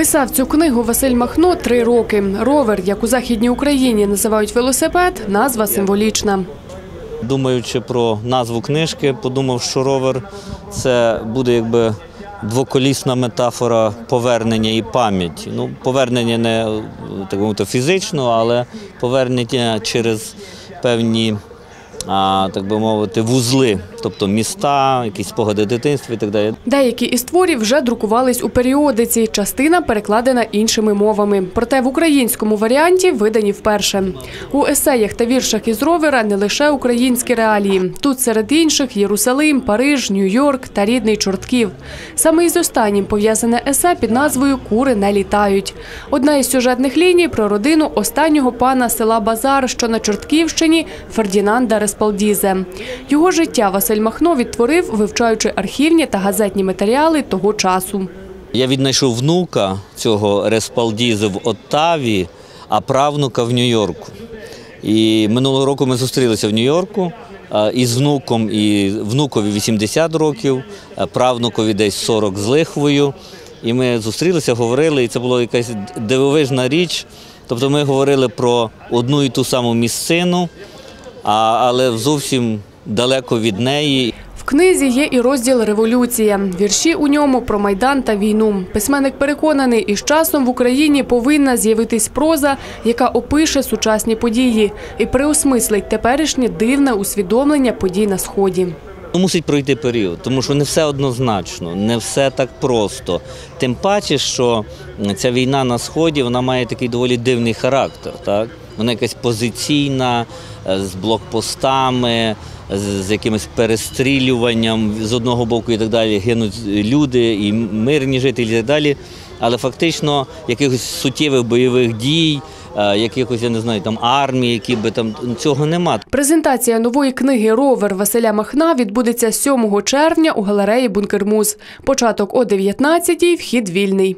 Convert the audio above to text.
Писав цю книгу Василь Махно три роки. Ровер, як у Західній Україні називають велосипед, назва символічна. Думаючи про назву книжки, подумав, що ровер це буде якби двоколісна метафора повернення і пам'яті. Ну, повернення не так мовити, фізично, але повернення через певні, а, так би мовити, вузли, тобто міста, якісь спогади дитинства і так далі. Деякі із творів вже друкувались у періодиці, частина перекладена іншими мовами. Проте в українському варіанті видані вперше. У есеях та віршах із ровера не лише українські реалії. Тут серед інших Єрусалим, Париж, Нью-Йорк та рідний Чортків. Саме із останнім пов'язане есе під назвою Кури не літають. Одна із сюжетних ліній про родину останнього пана села Базар, що на Чортківщині, Фердінанда Респалдізе. Його життя Василь Махно відтворив, вивчаючи архівні та газетні матеріали того часу. Я віднайшов внука цього Респалдізи в Оттаві, а правнука в Нью-Йорку. І минулого року ми зустрілися в Нью-Йорку із внуком, і внукові 80 років, правнукові десь 40 з лихвою. І ми зустрілися, говорили, і це була якась дивовижна річ. Тобто ми говорили про одну і ту саму місцину, але зовсім далеко від неї. В книзі є і розділ Революція. Вірші у ньому про майдан та війну. Письменник переконаний, із часом в Україні повинна з'явитись проза, яка опише сучасні події і переосмислить теперішнє дивне усвідомлення подій на сході. Ну, Мусить пройти період, тому що не все однозначно, не все так просто. Тим паче, що ця війна на сході вона має такий доволі дивний характер. Так? Вона якась позиційна, е, з блокпостами, з, якимось перестрілюванням з одного боку і так далі. Гинуть люди і мирні жителі і так далі. Але фактично якихось суттєвих бойових дій, е, якихось, я не знаю, там армії, які би там цього нема. Презентація нової книги Ровер Василя Махна відбудеться 7 червня у галереї Бункермуз. Початок о 19-й, вхід вільний.